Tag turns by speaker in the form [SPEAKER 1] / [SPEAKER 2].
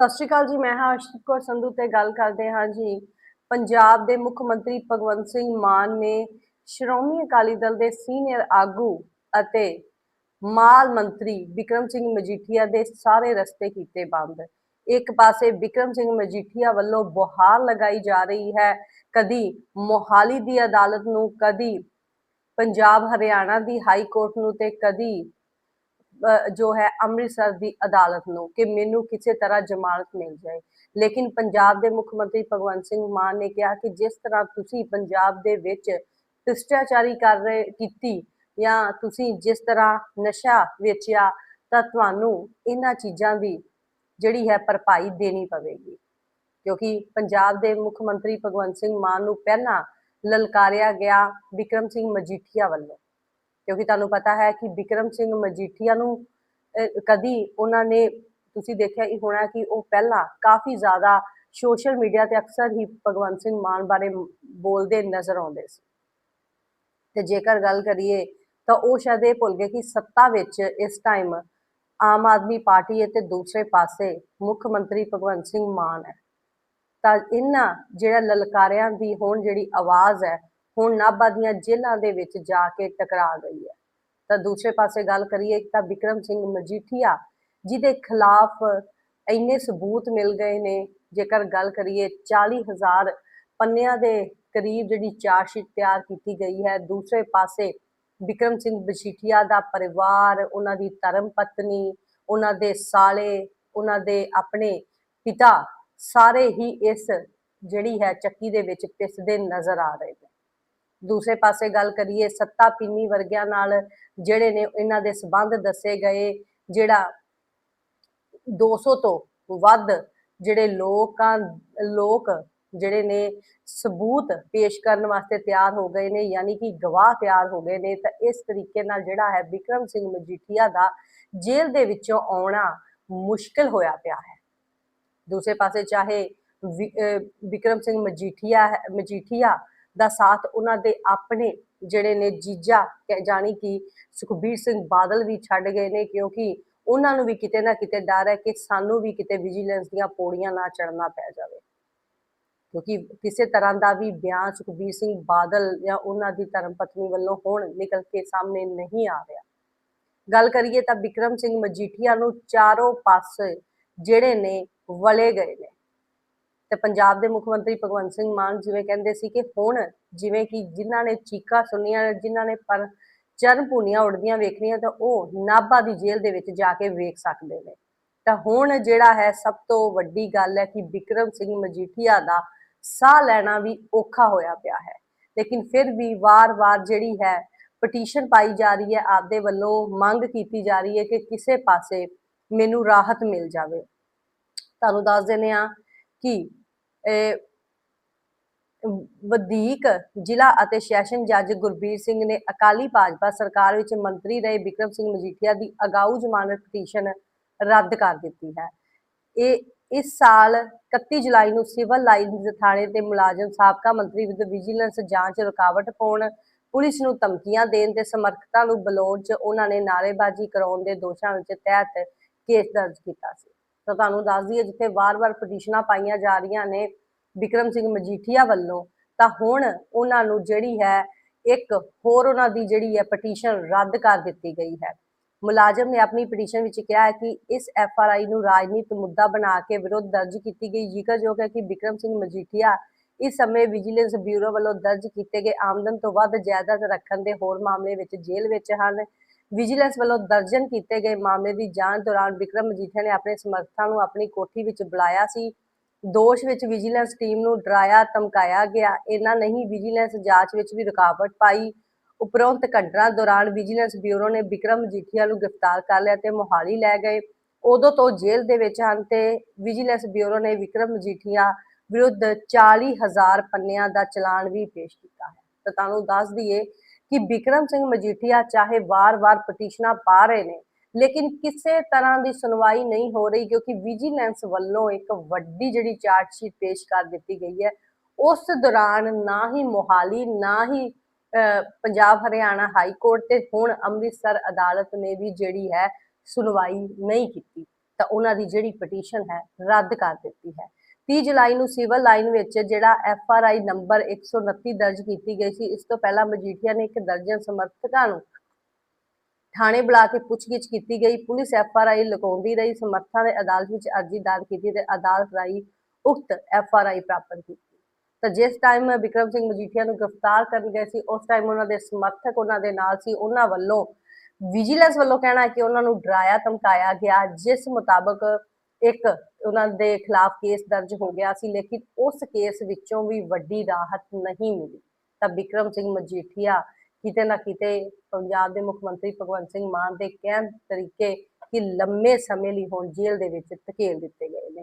[SPEAKER 1] ਸਤਿ ਸ਼੍ਰੀ ਅਕਾਲ ਜੀ, ਮੈਂ ਹਾਂ ਅਰਸ਼ਦੀਪ ਕੌਰ ਸੰਧੂ ਤੇ ਗੱਲ ਕਰਦੇ ਹਾਂ ਜੀ। ਪੰਜਾਬ ਦੇ ਮੁੱਖ ਮੰਤਰੀ ਭਗਵੰਤ ਸਿੰਘ ਮਾਨ ਨੇ ਸ਼੍ਰੋਮਣੀ ਅਕਾਲੀ ਦਲ ਦੇ ਸੀਨੀਅਰ ਆਗੂ ਅਤੇ ਮਾਲ ਮੰਤਰੀ ਵਿਕਰਮ ਸਿੰਘ ਮਜੀਠੀਆ ਦੇ ਸਾਰੇ ਰਸਤੇ ਕੀਤੇ ਬੰਦ। ਇੱਕ ਪਾਸੇ ਵਿਕਰਮ ਸਿੰਘ ਮਜੀਠੀਆ ਵੱਲੋਂ ਬੁਹਾਰ ਲਗਾਈ ਜਾ ਰਹੀ ਹੈ। ਕਦੀ ਮੋਹਾਲੀ ਦੀ ਅਦਾਲਤ ਨੂੰ, ਕਦੀ ਪੰਜਾਬ ਹਰਿਆਣਾ ਦੀ ਹਾਈ ਕੋਰਟ ਨੂੰ ਤੇ ਕਦੀ ਜੋ ਹੈ ਅੰਮ੍ਰਿਤਸਰ ਦੀ ਅਦਾਲਤ ਨੂੰ ਕਿ ਮੈਨੂੰ ਕਿਸੇ ਤਰ੍ਹਾਂ ਜ਼ਮਾਨਤ ਮਿਲ ਜਾਏ। ਲੇਕਿਨ ਪੰਜਾਬ ਦੇ ਮੁੱਖ ਮੰਤਰੀ ਭਗਵੰਤ ਸਿੰਘ ਮਾਨ ਨੇ ਕਿਹਾ ਕਿ ਜਿਸ ਤਰ੍ਹਾਂ ਤੁਸੀਂ ਪੰਜਾਬ ਦੇ ਵਿੱਚ ਭ੍ਰਿਸ਼ਟਾਚਾਰੀ ਕਰ ਰਹੇ, ਕੀਤੀ ਜਾਂ ਤੁਸੀਂ ਜਿਸ ਤਰ੍ਹਾਂ ਨਸ਼ਾ ਵੇਚਿਆ, ਤਾਂ ਤੁਹਾਨੂੰ ਇਹਨਾਂ ਚੀਜ਼ਾਂ ਦੀ ਜਿਹੜੀ ਹੈ ਭਰਪਾਈ ਦੇਣੀ ਪਵੇਗੀ। ਕਿਉਂਕਿ ਪੰਜਾਬ ਦੇ ਮੁੱਖ ਮੰਤਰੀ ਭਗਵੰਤ ਸਿੰਘ ਮਾਨ ਨੂੰ ਪਹਿਲਾਂ ਲਲਕਾਰਿਆ ਗਿਆ ਵਿਕਰਮ ਸਿੰਘ ਮਜੀਠੀਆ ਵੱਲੋਂ। ਕਿਉਂਕਿ ਤੁਹਾਨੂੰ ਪਤਾ ਹੈ ਕਿ ਵਿਕਰਮ ਸਿੰਘ ਮਜੀਠੀਆ ਨੂੰ ਕਦੀ ਉਹਨਾਂ ਨੇ ਤੁਸੀਂ ਦੇਖਿਆ ਹੀ ਹੋਣਾ ਕਿ ਉਹ ਪਹਿਲਾਂ ਕਾਫੀ ਜ਼ਿਆਦਾ ਸੋਸ਼ਲ ਮੀਡੀਆ ਤੇ ਅਕਸਰ ਹੀ ਭਗਵੰਤ ਸਿੰਘ ਮਾਨ ਬਾਰੇ ਬੋਲਦੇ ਨਜ਼ਰ ਆਉਂਦੇ ਸੀ। ਤੇ ਜੇਕਰ ਗੱਲ ਕਰੀਏ ਤਾਂ ਉਹ ਸ਼ਾਇਦ ਇਹ ਭੁੱਲ ਗਏ ਕਿ ਸੱਤਾ ਵਿੱਚ ਇਸ ਟਾਈਮ ਆਮ ਆਦਮੀ ਪਾਰਟੀ ਹੈ ਤੇ ਦੂਸਰੇ ਪਾਸੇ ਮੁੱਖ ਮੰਤਰੀ ਭਗਵੰਤ ਸਿੰਘ ਮਾਨ ਹੈ। ਤਾਂ ਇਹਨਾਂ ਜਿਹੜਾ ਲਲਕਾਰਿਆਂ ਦੀ ਹੁਣ ਜਿਹੜੀ ਆਵਾਜ਼ ਹੈ ਹੁਣ ਨਾਭਾ ਦੀਆਂ ਜੇਲ੍ਹਾਂ ਦੇ ਵਿੱਚ ਜਾ ਕੇ ਟਕਰਾ ਗਈ ਹੈ। ਤਾਂ ਦੂਸਰੇ ਪਾਸੇ ਗੱਲ ਕਰੀਏ ਤਾਂ ਵਿਕਰਮ ਸਿੰਘ ਮਜੀਠੀਆ, ਜਿਹਦੇ ਖਿਲਾਫ ਇੰਨੇ ਸਬੂਤ ਮਿਲ ਗਏ ਨੇ, ਜੇਕਰ ਗੱਲ ਕਰੀਏ 40000 ਪੰਨਿਆਂ ਦੇ ਕਰੀਬ ਜਿਹੜੀ ਚਾਰਜਸ਼ੀਟ ਤਿਆਰ ਕੀਤੀ ਗਈ ਹੈ, ਦੂਸਰੇ ਪਾਸੇ ਵਿਕਰਮ ਸਿੰਘ ਮਜੀਠੀਆ ਦਾ ਪਰਿਵਾਰ, ਉਹਨਾਂ ਦੀ ਧਰਮ ਪਤਨੀ, ਉਹਨਾਂ ਦੇ ਸਾਲੇ, ਉਹਨਾਂ ਦੇ ਆਪਣੇ ਪਿਤਾ ਸਾਰੇ ਹੀ ਇਸ ਜਿਹੜੀ ਹੈ ਚੱਕੀ ਦੇ ਵਿੱਚ ਪਿਸਦੇ ਨਜ਼ਰ ਆ ਰਹੇ ਨੇ। ਦੂਸਰੇ ਪਾਸੇ ਗੱਲ ਕਰੀਏ, ਸੱਤਾ ਪਿੰਨੀ ਵਰਗਿਆਂ ਨਾਲ ਜਿਹੜੇ ਨੇ ਇਹਨਾਂ ਦੇ ਸਬੰਧ ਦੱਸੇ ਗਏ, ਜਿਹੜਾ 200 ਤੋਂ ਵੱਧ ਜਿਹੜੇ ਲੋਕਾਂ, ਲੋਕ ਜਿਹੜੇ ਨੇ ਸਬੂਤ ਪੇਸ਼ ਕਰਨ ਵਾਸਤੇ ਤਿਆਰ ਹੋ ਗਏ ਨੇ, ਯਾਨੀ ਕਿ ਗਵਾਹ ਤਿਆਰ ਹੋ ਗਏ ਨੇ, ਤਾਂ ਇਸ ਤਰੀਕੇ ਨਾਲ ਜਿਹੜਾ ਹੈ ਵਿਕਰਮ ਸਿੰਘ ਮਜੀਠੀਆ ਦਾ ਜੇਲ੍ਹ ਦੇ ਵਿੱਚੋਂ ਆਉਣਾ ਮੁਸ਼ਕਲ ਹੋਇਆ ਪਿਆ ਹੈ। ਦੂਸਰੇ ਪਾਸੇ ਚਾਹੇ ਵਿ- ਵਿਕਰਮ ਸਿੰਘ ਮਜੀਠੀਆ ਮਜੀਠੀਆ ਦਾ ਸਾਥ ਉਹਨਾਂ ਦੇ ਆਪਣੇ ਜਿਹੜੇ ਨੇ ਜੀਜਾ ਕਹਿ- ਜਾਣੀ ਕਿ ਸੁਖਬੀਰ ਸਿੰਘ ਬਾਦਲ ਵੀ ਛੱਡ ਗਏ ਨੇ, ਕਿਉਂਕਿ ਉਹਨਾਂ ਨੂੰ ਵੀ ਕਿਤੇ ਨਾ ਕਿਤੇ ਡਰ ਹੈ ਕਿ ਸਾਨੂੰ ਵੀ ਕਿਤੇ ਵਿਜੀਲੈਂਸ ਦੀਆਂ ਪੌੜੀਆਂ ਨਾ ਚੜਨਾ ਪੈ ਜਾਵੇ। ਕਿਉਂਕਿ ਕਿਸੇ ਤਰ੍ਹਾਂ ਦਾ ਵੀ ਬਿਆਨ ਸੁਖਬੀਰ ਸਿੰਘ ਬਾਦਲ ਜਾਂ ਉਹਨਾਂ ਦੀ ਧਰਮ ਪਤਨੀ ਵੱਲੋਂ ਹੁਣ ਨਿਕਲ ਕੇ ਸਾਹਮਣੇ ਨਹੀਂ ਆ ਰਿਹਾ। ਗੱਲ ਕਰੀਏ ਤਾਂ ਵਿਕਰਮ ਸਿੰਘ ਮਜੀਠੀਆ ਨੂੰ ਚਾਰੋਂ ਪਾਸੇ ਜਿਹੜੇ ਨੇ ਵਲੇ ਗਏ ਨੇ। ਤੇ ਪੰਜਾਬ ਦੇ ਮੁੱਖ ਮੰਤਰੀ ਭਗਵੰਤ ਸਿੰਘ ਮਾਨ ਜਿਵੇਂ ਕਹਿੰਦੇ ਸੀ ਕਿ ਹੁਣ ਜਿਵੇਂ ਕਿ ਜਿਨ੍ਹਾਂ ਨੇ ਚੀਕਾਂ ਸੁਣੀਆਂ, ਜਿਨ੍ਹਾਂ ਨੇ ਪਰ ਚਰਨ ਭੂਨੀਆਂ ਉੜਦੀਆਂ ਵੇਖਣੀਆਂ, ਤਾਂ ਉਹ ਨਾਭਾ ਦੀ ਜੇਲ੍ਹ ਦੇ ਵਿੱਚ ਜਾ ਕੇ ਵੇਖ ਸਕਦੇ ਨੇ। ਤਾਂ ਹੁਣ ਜਿਹੜਾ ਹੈ ਸਭ ਤੋਂ ਵੱਡੀ ਗੱਲ ਹੈ ਕਿ ਵਿਕਰਮ ਸਿੰਘ ਮਜੀਠੀਆ ਦਾ ਸਾਹ ਲੈਣਾ ਵੀ ਔਖਾ ਹੋਇਆ ਪਿਆ ਹੈ। ਲੇਕਿਨ ਫਿਰ ਵੀ ਵਾਰ-ਵਾਰ ਜਿਹੜੀ ਹੈ ਪਟੀਸ਼ਨ ਪਾਈ ਜਾ ਰਹੀ ਹੈ, ਆਪਦੇ ਵੱਲੋਂ ਮੰਗ ਕੀਤੀ ਜਾ ਰਹੀ ਹੈ ਕਿ ਕਿਸੇ ਪਾਸੇ ਮੈਨੂੰ ਰਾਹਤ ਮਿਲ ਜਾਵੇ। ਤੁਹਾਨੂੰ ਦੱਸ ਦਿੰਦੇ ਆ ਕਿ? ਵਧੀਕ ਜ਼ਿਲ੍ਹਾ ਅਤੇ ਸੈਸ਼ਨ ਜੱਜ ਗੁਰਬੀਰ ਸਿੰਘ ਨੇ ਅਕਾਲੀ ਭਾਜਪਾ ਸਰਕਾਰ ਵਿੱਚ ਮੰਤਰੀ ਰਹੇ ਵਿਕਰਮ ਸਿੰਘ ਮਜੀਠੀਆ ਦੀ ਅਗਾਊ ਜ਼ਮਾਨਤ ਪਟੀਸ਼ਨ ਰੱਦ ਕਰ ਦਿੱਤੀ ਹੈ। ਇਹ, ਇਸ ਸਾਲ 31 ਜੁਲਾਈ ਨੂੰ ਸਿਵਲ ਲਾਈਨਜ਼ ਥਾਣੇ ਤੇ ਮੁਲਾਜ਼ਮ ਸਾਬਕਾ ਮੰਤਰੀ ਵਿਦ ਵਿਜੀਲੈਂਸ ਜਾਂਚ ਰੁਕਾਵਟ ਪਾਉਣ, ਪੁਲਿਸ ਨੂੰ ਧਮਕੀਆਂ ਦੇਣ ਤੇ ਸਮਰਥਕਾਂ ਨੂੰ ਬੁਲਾਉਣ 'ਚ ਉਹਨਾਂ ਨੇ ਨਾਅਰੇਬਾਜ਼ੀ ਕਰਾਉਣ ਦੇ ਦੋਸ਼ਾਂ ਵਿੱਚ ਤਹਿਤ ਕੇਸ ਦਰਜ ਕੀਤਾ ਸੀ। ਤਾਂ ਤੁਹਾਨੂੰ ਦੱਸ ਦਈਏ ਜਿੱਥੇ ਵਾਰ-ਵਾਰ ਪਟੀਸ਼ਨਾਂ ਪਾਈਆਂ ਜਾ ਰਹੀਆਂ ਨੇ ਵਿਕਰਮ ਸਿੰਘ ਮਜੀਠੀਆ ਵੱਲੋਂ, ਤਾਂ ਹੁਣ ਉਹਨਾਂ ਨੂੰ ਜਿਹੜੀ ਹੈ ਇੱਕ ਹੋਰ ਉਹਨਾਂ ਦੀ ਜਿਹੜੀ ਹੈ ਪਟੀਸ਼ਨ ਰੱਦ ਕਰ ਦਿੱਤੀ ਗਈ ਹੈ। ਮੁਲਾਜ਼ਮ ਨੇ ਆਪਣੀ ਪਟੀਸ਼ਨ ਵਿੱਚ ਕਿਹਾ ਹੈ ਕਿ ਇਸ ਐਫ ਆਰ ਆਈ ਨੂੰ ਰਾਜਨੀਤਿਕ ਮੁੱਦਾ ਬਣਾ ਕੇ ਵਿਰੋਧ ਦਰਜ ਕੀਤੀ ਗਈ। ਜ਼ਿਕਰਯੋਗ ਹੈ ਕਿ ਵਿਕਰਮ ਸਿੰਘ ਮਜੀਠੀਆ ਇਸ ਸਮੇਂ ਵਿਜੀਲੈਂਸ ਬਿਊਰੋ ਵੱਲੋਂ ਦਰਜ ਕੀਤੇ ਗਏ ਆਮਦਨ ਤੋਂ ਵੱਧ ਜਾਇਦਾਦ ਰੱਖਣ ਦੇ ਹੋਰ ਮਾਮਲੇ ਵਿੱਚ ਜੇਲ੍ਹ ਵਿੱਚ ਹਨ। ਵਿਜੀਲੈਂਸ ਵੱਲੋਂ ਦਰਜਨ ਕੀਤੇ ਗਏ ਮਾਮਲੇ ਦੀ ਜਾਂਚ ਦੌਰਾਨ ਵਿਕਰਮ ਮਜੀਠੀਆ ਨੇ ਆਪਣੇ ਸਮਰਥਕਾਂ ਨੂੰ ਆਪਣੀ ਕੋਠੀ ਵਿੱਚ ਬੁਲਾਇਆ ਸੀ। ਦੋਸ਼ ਵਿੱਚ ਵਿਜੀਲੈਂਸ ਟੀਮ ਨੂੰ ਡਰਾਇਆ, ਧਮਕਾਇਆ ਗਿਆ। ਇਹਨਾਂ ਨਹੀਂ, ਵਿਜੀਲੈਂਸ ਜਾਂਚ ਵਿੱਚ ਵੀ ਰੁਕਾਵਟ ਪਾਈ। ਉਪਰੰਤ ਘਟਨਾ ਦੌਰਾਨ ਵਿਜੀਲੈਂਸ ਬਿਊਰੋ ਨੇ ਵਿਕਰਮ ਮਜੀਠੀਆ ਨੂੰ ਗ੍ਰਿਫਤਾਰ ਕਰ ਲਿਆ ਤੇ ਮੋਹਾਲੀ ਲੈ ਗਏ। ਉਦੋਂ ਤੋਂ ਜੇਲ੍ਹ ਦੇ ਵਿੱਚ ਹਨ ਤੇ ਵਿਜੀਲੈਂਸ ਬਿਊਰੋ ਨੇ ਵਿਕਰਮ ਮਜੀਠੀਆ ਵਿਰੁੱਧ 40000 ਪੰਨਿਆਂ ਦਾ ਚਲਾਨ ਵੀ ਪੇਸ਼ ਕੀਤਾ ਹੈ। ਤਾਂ ਤੁਹਾਨੂੰ ਦੱਸ ਦਈਏ ਕਿ ਵਿਕਰਮ ਸਿੰਘ ਮਜੀਠੀਆ ਚਾਹੇ ਵਾਰ-ਵਾਰ ਪਟੀਸ਼ਨਾਂ ਪਾ ਰਹੇ ਨੇ, ਲੇਕਿਨ ਕਿਸੇ ਤਰ੍ਹਾਂ ਦੀ ਸੁਣਵਾਈ ਨਹੀਂ ਹੋ ਰਹੀ ਕਿਉਂਕਿ ਵਿਜੀਲੈਂਸ ਵੱਲੋਂ ਇੱਕ ਵੱਡੀ ਜਿਹੜੀ ਚਾਰਟ ਸ਼ੀਟ ਪੇਸ਼ ਕਰ ਦਿੱਤੀ ਗਈ ਹੈ। ਉਸ ਦੌਰਾਨ ਨਾ ਹੀ ਮੋਹਾਲੀ, ਨਾ ਹੀ ਪੰਜਾਬ, ਹਰਿਆਣਾ ਹਾਈ ਕੋਰਟ ਤੇ ਹੁਣ ਅੰਮ੍ਰਿਤਸਰ ਅਦਾਲਤ ਨੇ ਵੀ ਜਿਹੜੀ ਹੈ ਸੁਣਵਾਈ ਨਹੀਂ ਕੀਤੀ। ਤਾਂ ਉਹਨਾਂ ਦੀ ਜਿਹੜੀ ਪਟੀਸ਼ਨ ਹੈ ਰੱਦ ਕਰ ਦਿੱਤੀ ਹੈ। 30 ਜੁਲਾਈ ਨੂੰ ਸਿਵਲ ਲਾਈਨ ਵਿੱਚ ਜਿਹੜਾ ਐਫ ਆਰ ਆਈ ਨੰਬਰ 129 ਦਰਜ ਕੀਤੀ ਗਈ ਸੀ, ਇਸ ਤੋਂ ਪਹਿਲਾਂ ਮਜੀਠੀਆ ਨੇ ਇੱਕ ਦਰਜਨ ਸਮਰਥਕਾਂ ਨੂੰ ਥਾਣੇ ਬੁਲਾ ਕੇ ਪੁੱਛਗਿੱਛ ਕੀਤੀ ਗਈ। ਪੁਲਿਸ ਐਫ ਆਰ ਆਈ ਲਗਾਉਂਦੀ ਰਹੀ, ਸਮਰਥਕਾਂ ਨੇ ਅਦਾਲਤ ਵਿੱਚ ਅਰਜ਼ੀ ਦਾਇਰ ਕੀਤੀ ਤੇ ਅਦਾਲਤ ਰਾਈ ਉਕਤ ਐਫ ਆਰ ਆਈ ਪ੍ਰਾਪਤ ਕੀਤੀ। ਤਾਂ ਜਿਸ ਟਾਈਮ ਵਿਕਰਮ ਸਿੰਘ ਮਜੀਠੀਆ ਨੂੰ ਗ੍ਰਿਫਤਾਰ ਕਰਨ ਗਏ ਸੀ, ਉਸ ਟਾਈਮ ਉਹਨਾਂ ਦੇ ਸਮਰਥਕ ਉਹਨਾਂ ਦੇ ਨਾਲ ਸੀ। ਉਹਨਾਂ ਵੱਲੋਂ ਵਿਜੀਲੈਂਸ ਵੱਲੋਂ ਕਹਿਣਾ ਕਿ ਉਹਨਾਂ ਨੂੰ ਡਰਾਇਆ, ਧਮਕਾਇਆ ਗਿਆ, ਜਿਸ ਮੁਤਾਬਕ ਇੱਕ ਉਹਨਾਂ ਦੇ ਖਿਲਾਫ ਕੇਸ ਦਰਜ ਹੋ ਗਿਆ ਸੀ, ਲੇਕਿਨ ਉਸ ਕੇਸ ਵਿੱਚੋਂ ਵੀ ਵੱਡੀ ਰਾਹਤ ਨਹੀਂ ਮਿਲੀ। ਤਾਂ ਵਿਕਰਮ ਸਿੰਘ ਮਜੀਠੀਆ ਕਿਤੇ ਨਾ ਕਿਤੇ ਪੰਜਾਬ ਦੇ ਮੁੱਖ ਮੰਤਰੀ ਭਗਵੰਤ ਸਿੰਘ ਮਾਨ ਦੇ ਕਹਿਣ ਤਰੀਕੇ ਕਿ ਲੰਮੇ ਸਮੇਂ ਲਈ ਹੁਣ ਜੇਲ੍ਹ ਦੇ ਵਿੱਚ ਧਕੇਲ ਦਿੱਤੇ ਗਏ ਨੇ।